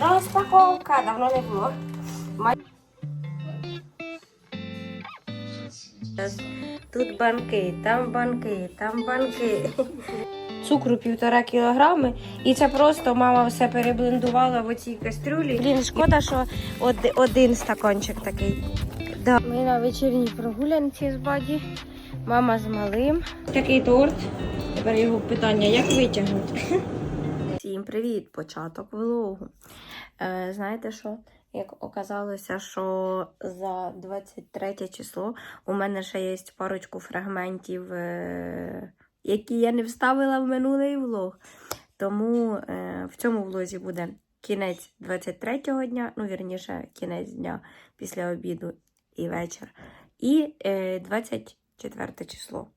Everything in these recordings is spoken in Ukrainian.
Розпаковка, давно не було. Тут банки, там банки, там банки. Цукру півтора кілограми. І це просто мама все переблендувала в оцій кастрюлі. Блін, шкода, що од- один стаканчик такий. Да. Ми на вечірній прогулянці з баді. Мама з малим. Такий торт. Тепер його питання, як витягнути? Всім привіт! Початок влогу. Е, знаєте що? Як оказалося, що за 23 число у мене ще є парочку фрагментів, е, які я не вставила в минулий влог. Тому е, в цьому влозі буде кінець 23-го дня, ну вірніше, кінець дня після обіду і вечір. І е, 24 число.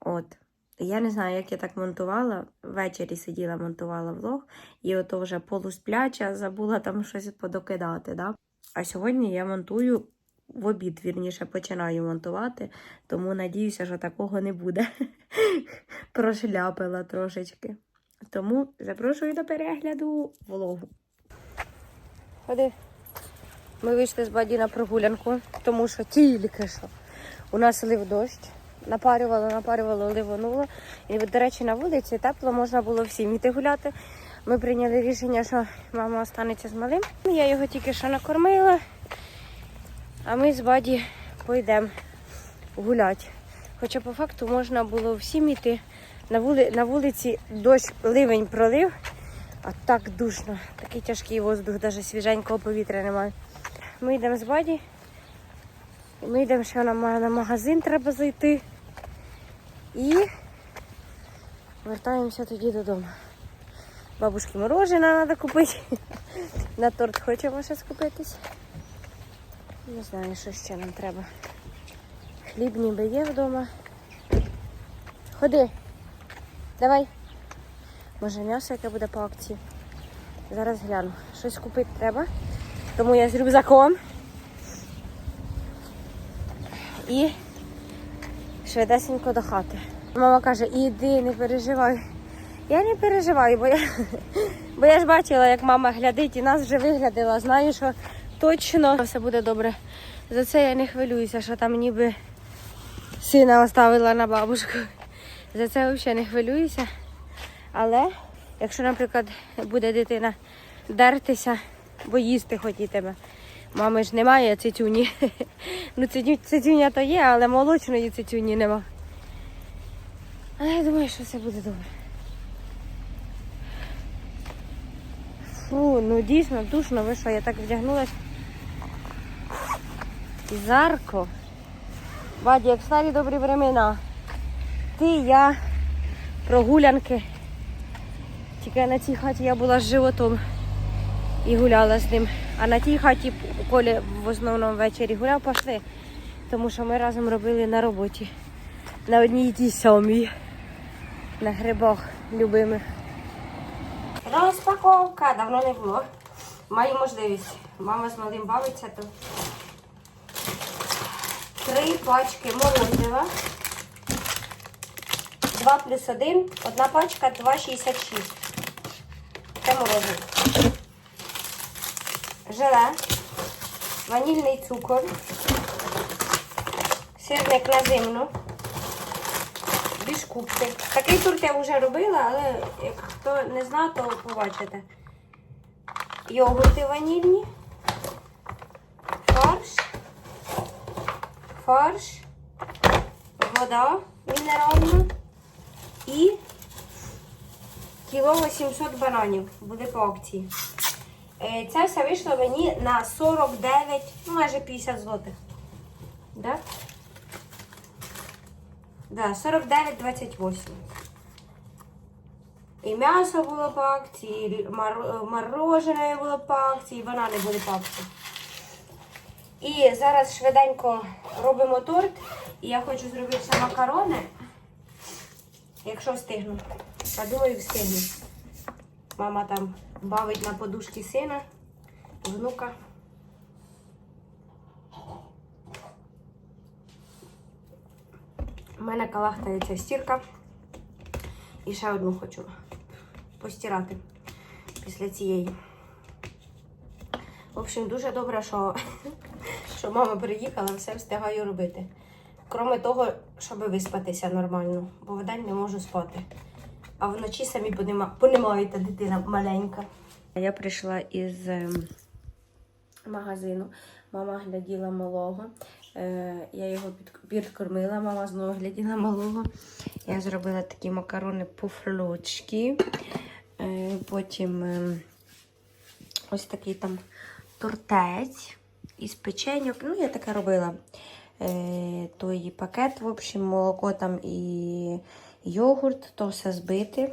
От. Я не знаю, як я так монтувала. Ввечері сиділа, монтувала влог, і ото вже полуспляча, забула там щось подокидати. Да? А сьогодні я монтую в обід, вірніше, починаю монтувати, тому надіюся, що такого не буде. Прошляпила трошечки. Тому запрошую до перегляду влогу. Ходи. Ми вийшли з баді на прогулянку, тому що тільки що у нас лив дощ. Напарювало, напарювало, ливонуло. І, до речі, на вулиці тепло, можна було всім іти гуляти. Ми прийняли рішення, що мама останеться з малим. Я його тільки що накормила, а ми з баді пойдемо гуляти. Хоча по факту можна було всім іти. На, вули... на вулиці дощ ливень пролив, а так душно. Такий тяжкий воздух, навіть свіженького повітря немає. Ми йдемо з баді. Ми йдемо ще на магазин, треба зайти. І вертаємося тоді додому. Бабушки мороженое треба купити. На торт хочемо ще скупитись. Не знаю, що ще нам треба. Хліб ніби є вдома. Ходи. Давай. Може м'ясо, яке буде по акції. Зараз гляну. Щось купити треба. Тому я з рюкзаком. І швидесенько до хати. Мама каже, іди, не переживай. Я не переживаю, бо я, бо я ж бачила, як мама глядить і нас вже виглядила. Знаю, що точно все буде добре. За це я не хвилююся, що там ніби сина оставила на бабушку. За це взагалі не хвилююся. Але якщо, наприклад, буде дитина дертися, бо їсти хотітиме. Мами ж немає цицюні. Ну, цицюня то є, але молочної цицюні нема. Але я думаю, що все буде добре. Фу, ну дійсно душно, ви що, я так вдягнулась. І жарко. Баді, як старі добрі времена. Ти, я, прогулянки. Тільки на цій хаті я була з животом і гуляла з ним. А на тій хаті Коля в основному ввечері гуляв, пішли. Тому що ми разом робили на роботі. На одній тій самій. На грибах любимих. Розпаковка давно не було. Маю можливість. Мама з малим бавиться, то три пачки морозива. 2 плюс 1. Одна пачка 2,66. Це морозиво. Желе, ванільний цукор, сирник на зимну, бішкупти. Такий торт я вже робила, але як хто не знає, то побачите. Йогурти ванільні, фарш, фарш, вода мінеральна і кіло 800 бананів. Буде по акції. Е, Це все вийшло мені на 49, ну майже 50 злотих. Да? Да, 49,28. І м'ясо було по акції, і мор- морожене було по акції, і банани були по акції. І зараз швиденько робимо торт. І я хочу зробити макарони. Якщо встигну. А думаю, встигну. Мама там бавить на подушці сина, внука. У мене калахтається стірка. І ще одну хочу постирати після цієї. В общем, дуже добре, що, що мама приїхала, все встигаю робити. Кроме того, щоб виспатися нормально, бо вдень не можу спати. А вночі самі понімаєте, дитина маленька. Я прийшла із ем, магазину. Мама гляділа малого. Е, я його підкормила, мама знову гляділа малого. Я зробила такі макарони пуфлючки. Е, потім ось такий там тортець із печеньок. Ну, я таке робила. Е, той пакет, в общем, молоко там і йогурт, то все збити.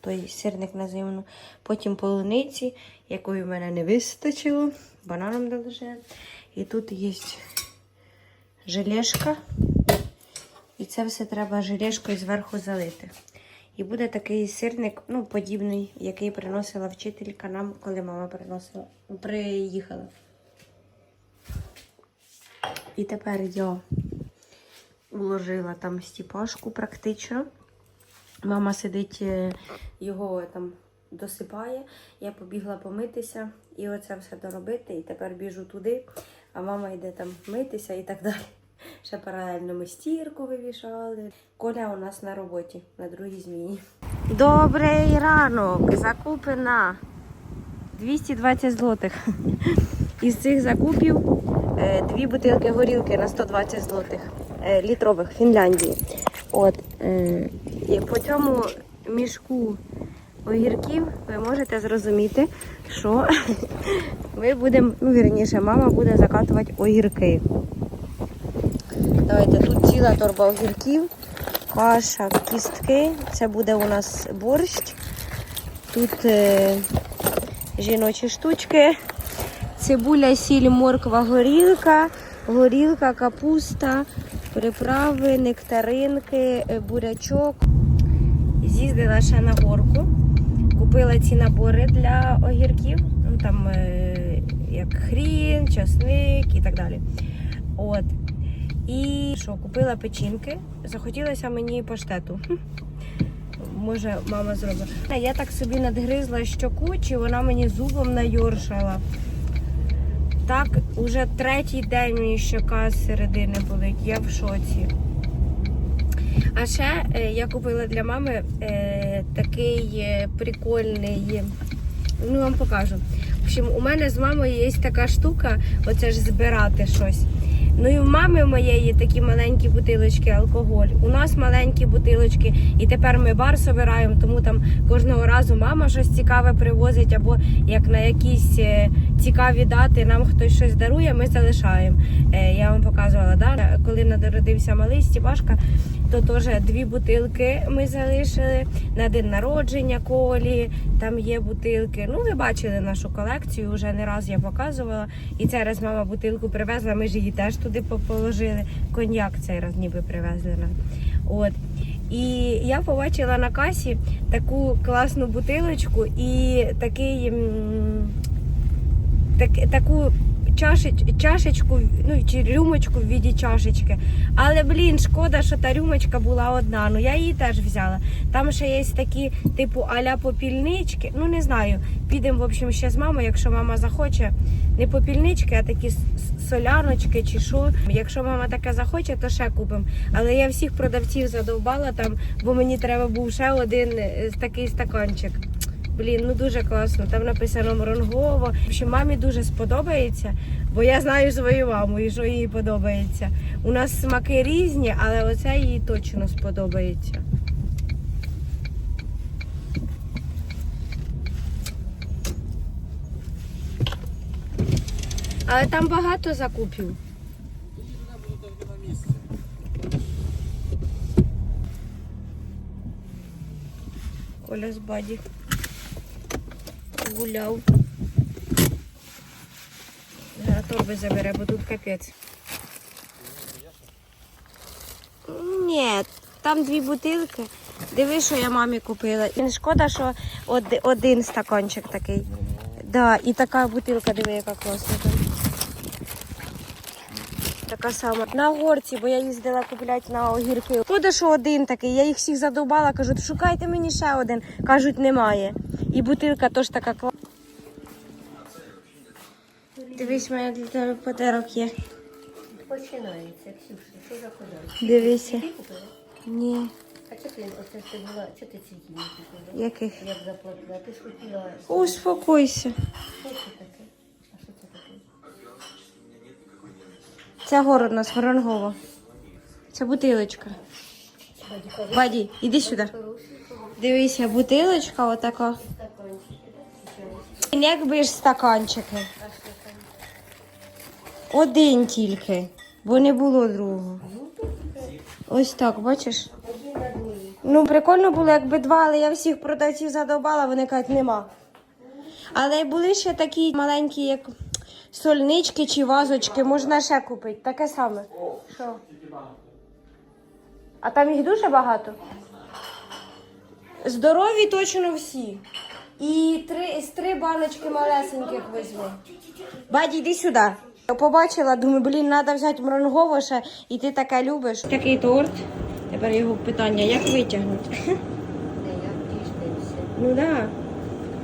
Той сирник на зимну. Потім полуниці, якої в мене не вистачило. Бананом долежали. І тут є желешка. І це все треба желешкою зверху залити. І буде такий сирник, ну, подібний, який приносила вчителька нам, коли мама приносила, приїхала. І тепер я уложила там стіпашку практично. Мама сидить, е, його там досипає. Я побігла помитися і оце все доробити. І тепер біжу туди, а мама йде там митися і так далі. Ще паралельно ми стірку вивішали. Коля у нас на роботі, на другій зміні. Добрий ранок! Закупина 220 злотих. Із цих закупів е, дві бутилки горілки на 120 злотих літрових Фінляндії. От, е, і по цьому мішку огірків ви можете зрозуміти, що ми будемо, ну вірніше, мама буде закатувати огірки. Давайте тут ціла торба огірків, каша, кістки. Це буде у нас борщ. Тут е, жіночі штучки, цибуля, сіль, морква, горілка, горілка, капуста, приправи, нектаринки, е, бурячок. З'їздила ще на горку, купила ці набори для огірків. Ну, там е, як хрін, часник і так далі. От. І що, купила печінки. Захотілося мені паштету. Може, мама зробить. Я так собі надгризла щоку, чи вона мені зубом найоршала. Так, уже третій день мені щока з середини болить. Я в шоці. А ще е, я купила для мами е, такий е, прикольний. Ну, вам покажу. В общем, у мене з мамою є така штука, оце ж збирати щось. Ну і в мами моєї такі маленькі бутилочки алкоголь. У нас маленькі бутилочки, і тепер ми бар собираємо, тому там кожного разу мама щось цікаве привозить, або як на якісь е, цікаві дати нам хтось щось дарує, ми залишаємо. Е, Я вам показувала, да? коли народився малий Стіпашка, то теж дві бутилки ми залишили на день народження колі. Там є бутилки. Ну, ви бачили нашу колекцію, вже не раз я показувала. І цей раз мама бутилку привезла, ми ж її теж туди положили. Коньяк цей раз ніби привезли нам. От. І я побачила на касі таку класну бутилочку і такий. Так, таку чашеч, чашечку, ну чи рюмочку в віді чашечки. Але блін, шкода, що та рюмочка була одна. Ну я її теж взяла. Там ще є такі, типу, аля попільнички. Ну не знаю. Підемо, в общем, ще з мамою, якщо мама захоче. Не попільнички, а такі соляночки чи що. Якщо мама таке захоче, то ще купимо. Але я всіх продавців задовбала там, бо мені треба був ще один е, такий стаканчик. Блін, ну дуже класно. Там написано Мронгово. Що мамі дуже сподобається, бо я знаю свою маму і що їй подобається. У нас смаки різні, але оце їй точно сподобається. Але там багато закупів. Коля з баді гуляв. Зараз торби забере, бо тут капець. Ні, там дві бутилки. Диви, що я мамі купила. І шкода, що од- один стаканчик такий. Да, і така бутилка, диви, яка класна. Така сама. На горці, бо я їздила купляти на огірки. Шкода, що один такий. Я їх всіх задовбала, кажу, шукайте мені ще один. Кажуть, немає. І бутилка теж така класна. Дивись, мене для тебе подарок є. Починається, Ксюша, що за подарок? Дивися. Ти купила? Ні. А чого ти, оце ти була, чого ти ці не купила? Яких? Як заплатила? Ти ж хотіла, Успокойся. що це таке? А що це таке? Це город у нас воронгово. Це бутилочка. Баді, іди сюди. Дивися, бутилочка отака. Якби ж стаканчики. Один тільки, бо не було другого. Ось так, бачиш? Ну, прикольно було, якби два, але я всіх продавців задовбала, вони кажуть, нема. Але були ще такі маленькі, як сольнички чи вазочки, можна ще купити. Таке саме. Що? А там їх дуже багато? Здорові точно всі. І три, з три баночки малесеньких візьми. Баді, йди сюди. Побачила, думаю, блін, треба взяти мронгово і ти таке любиш. Такий торт. Тепер його питання, як витягнути? Я. Ну да.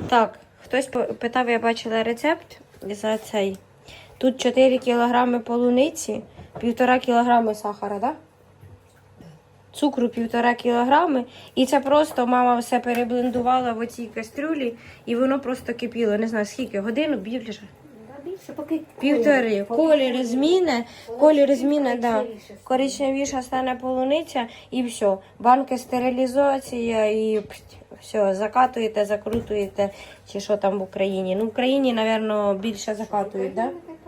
Так, хтось питав, я бачила рецепт за цей. Тут 4 кілограми полуниці, півтора кілограми сахара, да? Цукру півтора кілограми. І це просто мама все переблендувала в оцій кастрюлі, і воно просто кипіло. Не знаю скільки, годину більше. Більше, поки Півтори. Колір зміни, колір зміни, да. Коричневіша стане полуниця і все. Банки стерилізація і все, закатуєте, закрутуєте, чи що там в Україні. Ну, в Україні, напевно, більше закатують, так? Да?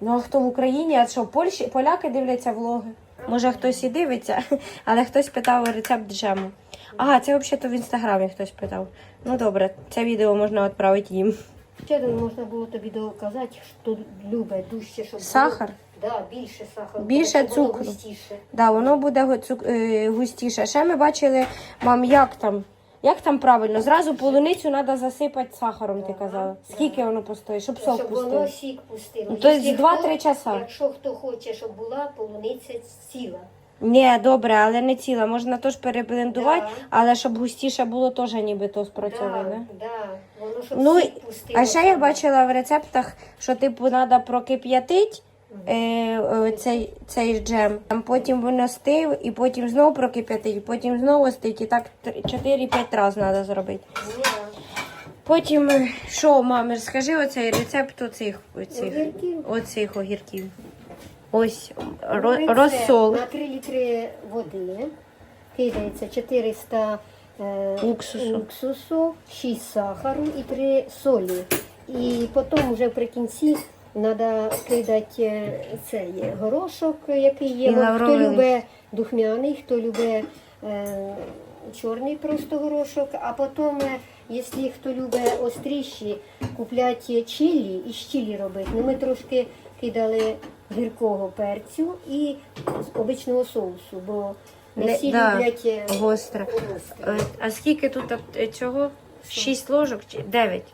Ну а хто в Україні? А що, Польщі, поляки дивляться влоги? Може хтось і дивиться, але хтось питав рецепт джему. Ага, це взагалі в інстаграмі хтось питав. Ну добре, це відео можна відправити їм. Ще можна було тобі доказати, що любить дужче, щоб Сахар? Було, да, більше сахару. Більше воно цукру. густіше. Да, воно буде е, густіше. Ще ми бачили, мам, як там. Як там правильно? Зразу полуницю треба засипати сахаром, ти казала. Скільки воно постоїть, щоб сок щоб воно пустив? сік пустило. То есть Якщо 2-3 хто- часа. Якщо хто хоче, щоб була полуниця ціла. Ні, добре, але не ціла. Можна теж переблендувати, Да. але щоб густіше було, теж ніби то спрацьовує. Да? Да, да. Воно щоб Ну, сік пустило. а ще я бачила в рецептах, що типу треба прокип'ятити е, е, цей, цей джем, потім воно стив, і потім знову прокип'ятить, потім знову стить, і так 4-5 разів треба зробити. Потім, що, мамі, скажи оцей рецепт оцих, оцих, Огірків? оцих огірків. Ось ро- Робиться розсол. На 3 літри води кидається 400 е, Уксусу. уксусу, 6 сахару і 3 солі. І потім вже прикінці треба кидати е, цей горошок, який є. Хто любить духмяний, хто любить е, чорний просто горошок, а потім, е, якщо хто любить остріші, купляти чилі і з чилі робити. Ну, ми трошки кидали гіркого перцю і обичного соусу, бо не всі да, люблять Гостре. А скільки тут цього? Шість ложок чи дев'ять?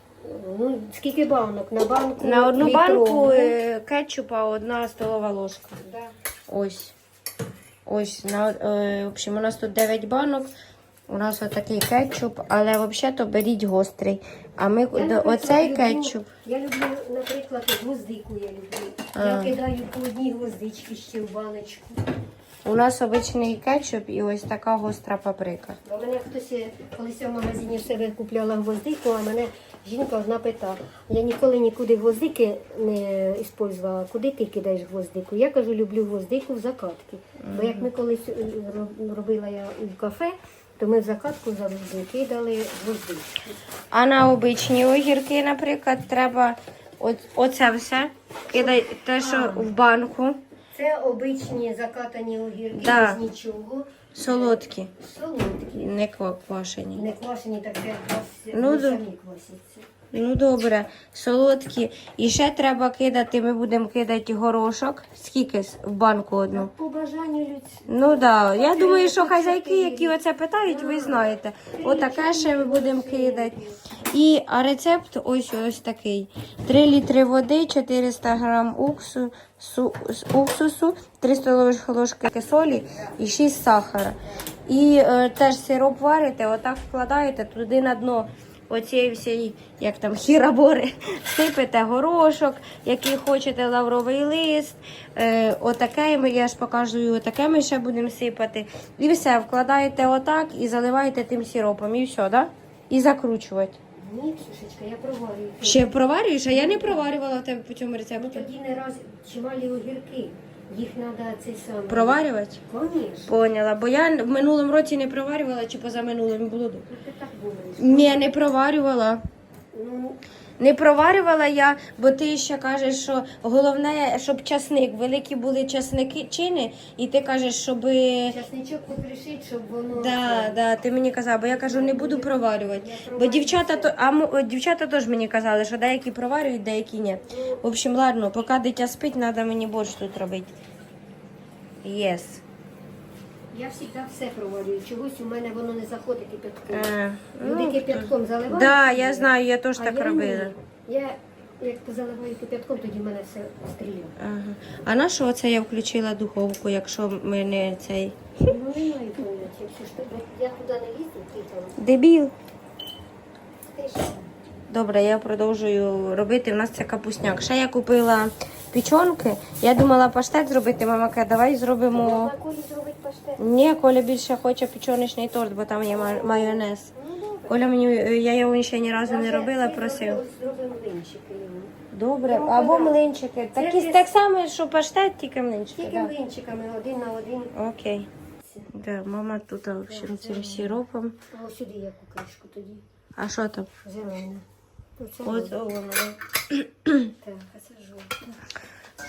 Ну, скільки банок? На банку На одну літрову. банку е, кетчупа одна столова ложка. Да. Ось. Ось, на, е, в общем, у нас тут 9 банок. У нас отакий кетчуп, але взагалі-то беріть гострий. А ми Я, до- наприклад, оцей люблю- кетчуп. Я люблю, наприклад, гвоздику я люблю. А. Я кидаю по одній гвоздичці ще в баночку. У нас обичний кетчуп і ось така гостра паприка. Бо мене хтось е, колись я в магазині в себе купляла гвоздику, а мене жінка одна питала. Я ніколи нікуди гвоздики не використовувала. Куди ти кидаєш гвоздику? Я кажу, люблю гвоздику в закатки. Бо як ми колись е, робила я у кафе, то ми в закатку завжди кидали гвоздичку. А на обичні огірки, наприклад, треба от, оце все. Кидай те, що в банку. Це обичні закатані огірки Да. без нічого. Солодкі, Солодкі. не ква- квашені. Не квашені, так як якраз Ну, да. самі квасяться. Ну добре, солодкі. І ще треба кидати, ми будемо кидати горошок. Скільки в банку одну? По бажанню людському. Ну так, да. я думаю, що хазяйки, які оце питають, ви знаєте. Отаке ще ми будемо кидати. І а рецепт ось ось такий: 3 літри води, 400 грам уксу, су, уксусу, 3 столові ложки солі і 6 сахара. І е, теж сироп варите, отак вкладаєте туди на дно. Оцієї всієї, як там, хірабори, сипете горошок, який хочете лавровий лист. Е, отаке я ж показую, отаке ми ще будемо сипати. І все, вкладаєте отак і заливаєте тим сиропом. І все, да? І закручувати. Ні, Ксюшечка, я проварюю. Ще проварюєш, а я не проварювала в тебе по цьому Ну рецепту. тоді не раз чималі огірки. Їх треба цей самий. Проварювати? Конечно. Поняла, бо я в минулому році не проварювала чи позаминулим було. добре. Ну, так говориш. Ні, не проварювала. Ну, Не проварювала я, бо ти ще кажеш, що головне, щоб часник, великі були часники чини, і ти кажеш, щоб. часничок покришить, щоб воно... Да, да, ти мені казав, бо я кажу, не буду проварювати. Бо дівчата то, а дівчата теж мені казали, що деякі проварюють, деякі ні. В общем, ладно, поки дитя спить, треба мені борщ тут робити. Єс. Я завжди все проварюю. Чогось у мене воно не заходить кипятком. Е, Люди ну, кипятком заливають. Да, я знаю, я теж а так я робила. ні. Я як заливаю кипятком, тоді в мене все стріляє. Ага. А на що це я включила духовку, якщо ми не цей. Ну, не маю поняття. Все ж таки, Я туди не лізу, ти там. Дебіл. Ти що? Добре, я продовжую робити. У нас це капусняк. Ще я купила печонки. Я думала паштет зробити. Мама каже, давай зробимо. Колі паштет? Ні, Коля більше хоче печоночний торт, бо там є майонез. Ну. Коля мені я його ще ні разу не робила, просив. Зробимо. Добре, або млинчики. Такі так само, що паштет, тільки млинчики. Тільки Да. блинчиками один на один. Окей. Да, мама тут в общем, цим сиропом. Ось сюди яку кришку тоді. А що там? Зелену. Оце Ось воно. воно. Так, а це жовте.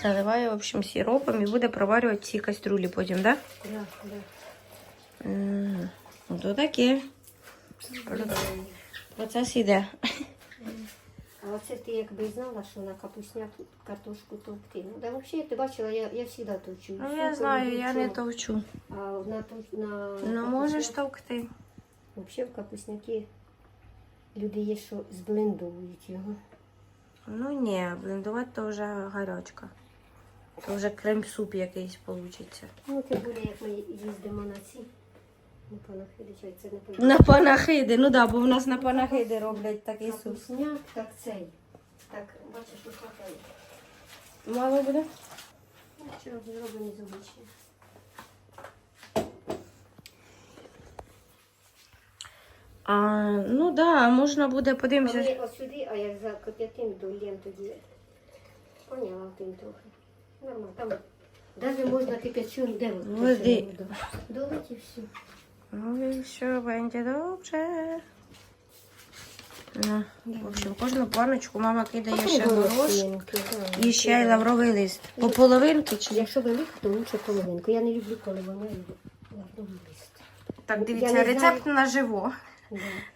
Заливаю, в общем, сиропом і буде проварювати ці каструлі потім, так? Так, так. Да? Ну, то таке. Процес іде. А оце ти якби знала, що на капусняк картошку товкти. Ну, да, взагалі, ти бачила, я, я завжди товчу. Ну, я знаю, я не товчу. А на, на Ну, можеш товкти. Взагалі в капусняки люди є, що зблендовують його. Ну ні, блендувати то вже гарячка. То вже крем-суп якийсь получиться. Ну, це буде, як ми їздимо на ці. На панахиди, чи це не пойде. На панахиди, ну да, бо в нас на панахиди роблять такий суп. Капусняк, так цей. Так, бачиш, не хватає. Мало буде? Ну, Що зроблені з обичні. А, ну да, можна буде подивимося. ми ось сюди, а як за кип'ятим долєм тоді. Поняла тим трохи. Нормально. Там навіть можна кип'ячу, де Води. Долить і все. Ну все буде добре. На, в общем, кожну планочку мама кидає ще горошок і ще й лавровий лист. По половинки чи Якщо велика, то лучше половинку. Я не люблю, коли вона лавровий лист. так Я дивіться, не рецепт наживо.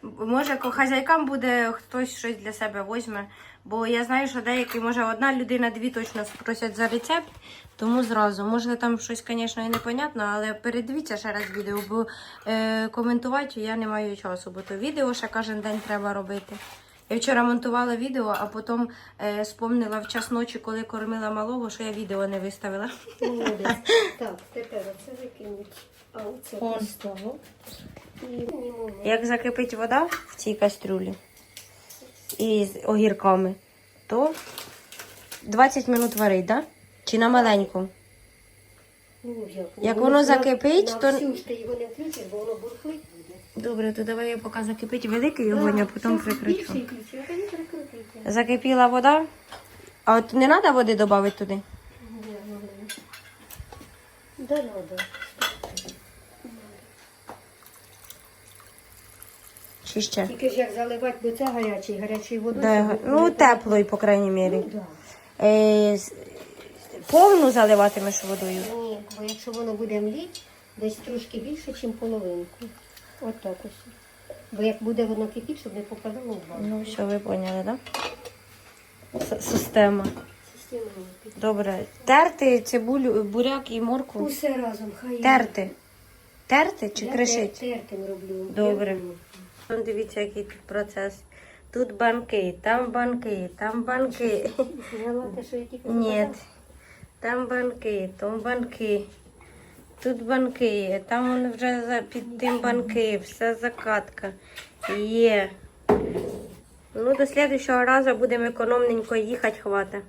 Може, хазяйкам буде хтось щось для себе візьме. Бо я знаю, що деякі, може, одна людина, дві точно спросять за рецепт, тому зразу. Може, там щось, звісно, і непонятно, але передивіться ще раз відео, бо е, коментувати я не маю часу, бо то відео ще кожен день треба робити. Я вчора монтувала відео, а потім е, спомнила в час ночі, коли кормила малого, що я відео не виставила. Молодець. Так, тепер це викинуть. Не. Як закипить вода в цій кастрюлі із огірками, то 20 минут варить, да? Чи на маленькому? Ну, як? Як воно закипить, на, то- На всю ж ти його не включиш, бо воно бурхлить буде. Добре, то давай я поки закипить великий огонь, а потім прикручу. більший прикрутити. Закипіла вода. А от не треба води додати туди? Ні, ну, да. Да, надо. Чи ще? Тільки ж як заливати, бо це гарячий, гарячою водою. Да, щоб ну, не- теплої, по крайній мірі. Ну, да. Е, повну заливатимеш водою. Ні, бо якщо воно буде мліть, десь трошки більше, ніж половинку. От так ось. Бо як буде воно кипіти, щоб не попадало в воду. Ну, все, ви поняли, так? Да? С- Система. Система кипить. Добре. Терти цибулю, буряк і моркву. Усе разом, хай. Терти. Терти чи Я кришить? тер- Тертим роблю. Добре. Я- Дивіться, який тут процес. Тут банки, там банки, там банки. Ні. Там банки, там банки. Тут банки, там вон вже під тим банки, вся закатка. Є. Ну, до слідчого разу будемо економненько їхати, хвата.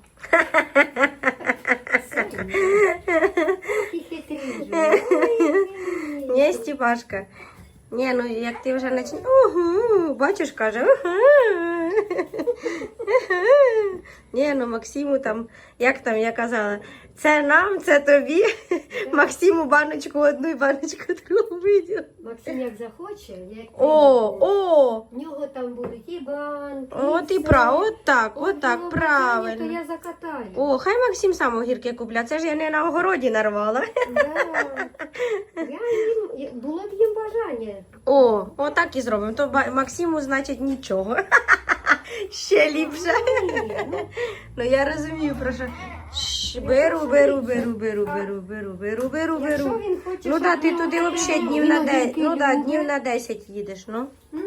І хитрі вже. Ой, Ні, ну як ти вже начинаєш. Угу, бачиш, каже. Угу. Ні, ну Максиму там, як там я казала, це нам, це тобі. Максиму баночку одну і баночку другу виділа. Максим як захоче, як О, о! в нього там будуть і банки. От і все. право, от так, От от так, правильно. То я закатаю. О, хай Максим сам огірки купля. Це ж я не на огороді нарвала. Да. Я їм, було б їм бажання. О, отак і зробимо. То ба- Максиму, значить, нічого. Ще ліпше. Ні, ну, Ну я розумію, про що. Щ, Беру, беру, беру, беру, беру, беру, беру, беру, Якщо беру. він хоче, Ну щоб да, ти туди взагалі днів він на 10. Ну да, днів на 10 їдеш, ну. Ну,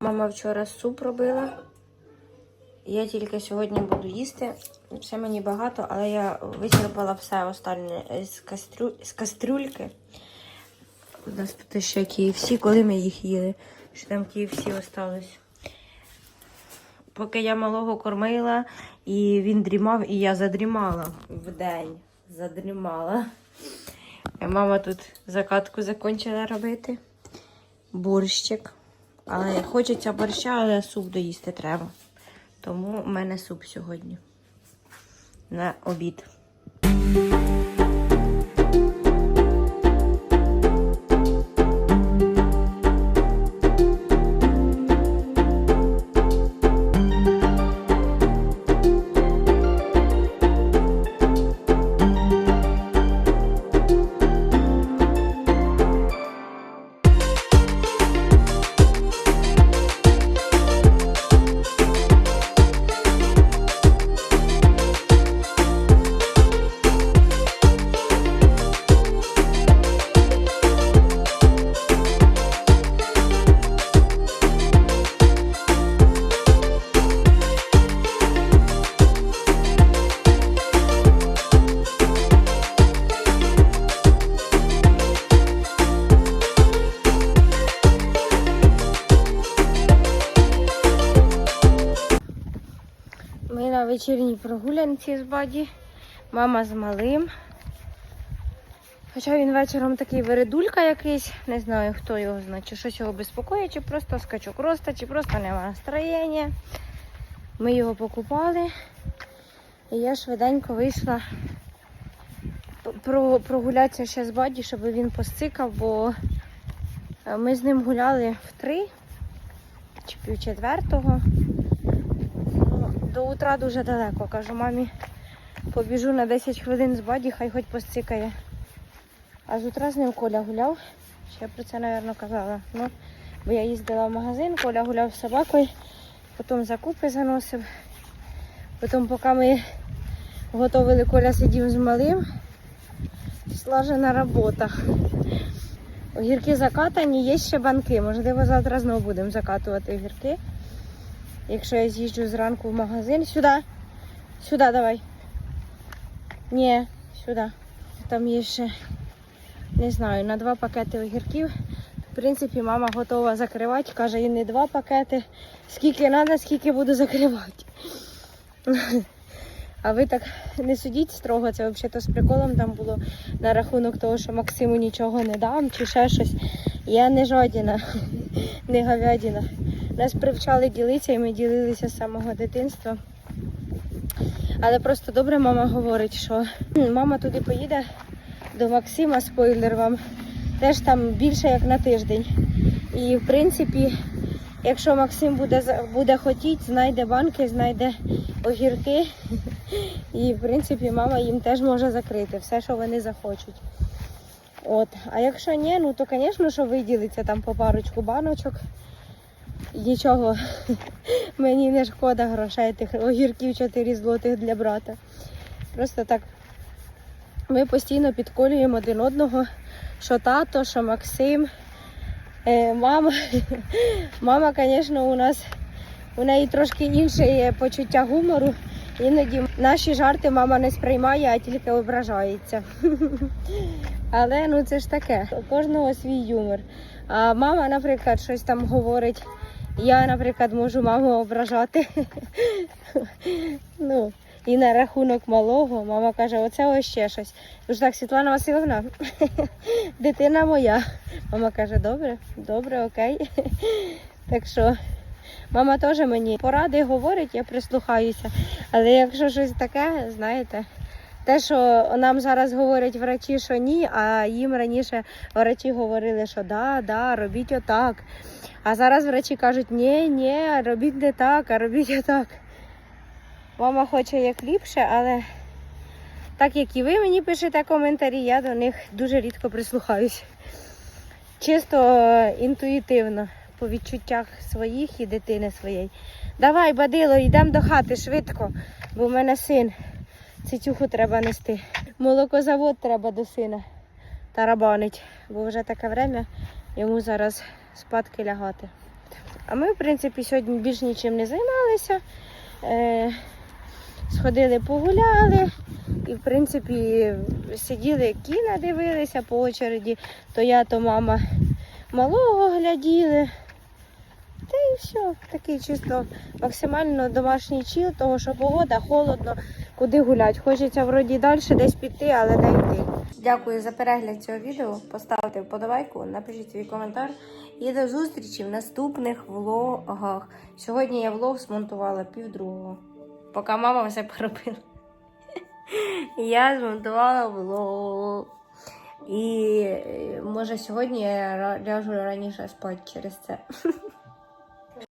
Мама вчора суп робила. Я тільки сьогодні буду їсти. Все мені багато, але я вичерпала все останнє з, кастрю... з кастрюльки. У нас тут ще KFC, коли ми їх їли, що там KFC осталось. Поки я малого кормила, і він дрімав, і я задрімала в день. Задрімала. Мама тут закатку закінчила робити. Борщик. Але хочеться борща, але суп доїсти треба. Тому в мене суп сьогодні. На обід. Вечірній з баді. Мама з малим. Хоча він вечором такий вередулька якийсь, не знаю хто його знає, чи щось його безпокоїть, чи просто скачок роста, чи просто немає настроєння. Ми його покупали. І я швиденько вийшла прогулятися ще з баді, щоб він посцикав, бо е, ми з ним гуляли в три чи пів четвертого. До утра дуже далеко. Кажу, мамі, побіжу на 10 хвилин з баді, хай хоч посцикає. А з утра з ним Коля гуляв. Ще про це, мабуть, казала. Ну, бо я їздила в магазин, Коля гуляв з собакою, потім закупи заносив. Потім, поки ми готували, Коля сидів з малим. Слажена робота. Огірки закатані, є ще банки. Можливо, завтра знову будемо закатувати огірки. Якщо я з'їжджу зранку в магазин. Сюди. Сюди давай. Ні, сюди. Там є ще, не знаю, на два пакети огірків. В принципі, мама готова закривати. Каже, і не два пакети. Скільки треба, скільки буду закривати. А ви так не судіть строго, це взагалі з приколом там було на рахунок того, що Максиму нічого не дам чи ще щось. Я не жодіна, не говядина. Нас привчали ділитися і ми ділилися з самого дитинства. Але просто добре мама говорить, що мама туди поїде до Максима, спойлер вам, теж там більше як на тиждень. І в принципі, якщо Максим буде, буде хотіти, знайде банки, знайде огірки. І в принципі мама їм теж може закрити все, що вони захочуть. От. А якщо ні, ну то, звісно, що виділиться там по парочку баночок. Нічого, мені не шкода грошей тих огірків 4 злотих для брата. Просто так ми постійно підколюємо один одного, що тато, що Максим, е, мама. Мама, звісно, у нас у неї трошки інше є почуття гумору. Іноді наші жарти мама не сприймає, а тільки ображається. Але ну це ж таке, у кожного свій юмор. А мама, наприклад, щось там говорить Я, наприклад, можу маму ображати. ну, і на рахунок малого мама каже, оце ось ще щось. Тож так, Світлана Васильовна, дитина моя. Мама каже, добре, добре, окей. так що мама теж мені поради говорить, я прислухаюся. Але якщо щось таке, знаєте, те, що нам зараз говорять врачі, що ні, а їм раніше врачі говорили, що да, да, робіть отак. А зараз врачі кажуть, ні, ні, робіть не так, а робіть отак. Мама хоче як ліпше, але так як і ви мені пишете коментарі, я до них дуже рідко прислухаюсь. Чисто е, інтуїтивно, по відчуттях своїх і дитини своєї. Давай, бадило, йдемо до хати швидко, бо в мене син. Цитюху треба нести. Молокозавод треба до сина тарабанить, бо вже таке время йому зараз спадки лягати. А ми, в принципі, сьогодні більш нічим не займалися. Е, сходили, погуляли і, в принципі, сиділи, кіно дивилися по очереді. То я, то мама малого гляділи. Та і все, такий чисто максимально домашній чіл, того що погода, холодно, куди гулять. Хочеться вроді далі десь піти, але не йти. Дякую за перегляд цього відео. Поставте вподобайку, напишіть свій коментар. І до зустрічі в наступних влогах. Сьогодні я влог змонтувала півдругого. Поки мама все поробила. Я змонтувала влог. І е, може сьогодні я ляжу раніше спати через це.